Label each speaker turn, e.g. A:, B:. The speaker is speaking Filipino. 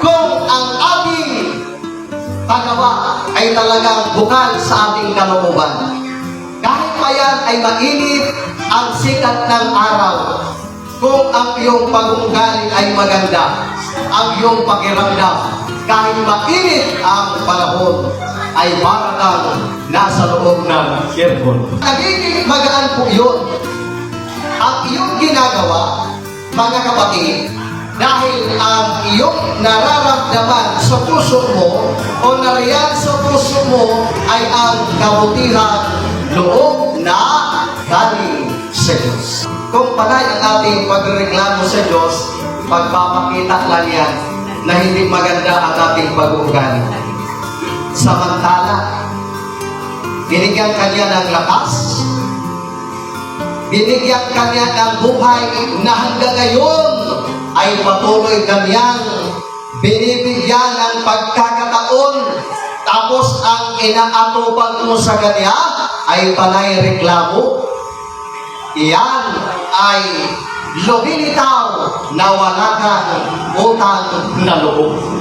A: kung ang ating pagawa ay talagang bukal sa ating kalooban. Kahit pa ay mainit ang sikat ng araw, kung ang iyong pag-uugali ay maganda, ang iyong pakiramdam, kahit mainit ang panahon, ay para nasa loob ng aircon. Nagiging magaan po yun. Ang iyong ginagawa, mga kapatid, iyong nararamdaman sa puso mo o nariyan sa puso mo ay ang kabutihan loob na galing sa Diyos. Kung panay ang ating pagreklamo sa Diyos, pagpapakita lang yan na hindi maganda ang ating pag-uugali. Samantala, binigyan kanya ng lakas, binigyan kanya ng buhay na hanggang ngayon ay patuloy kanyang binibigyan ng pagkakataon tapos ang inaatuban mo sa kanya ay panay reklamo. Iyan ay lumilitaw na wala kang utang na loob.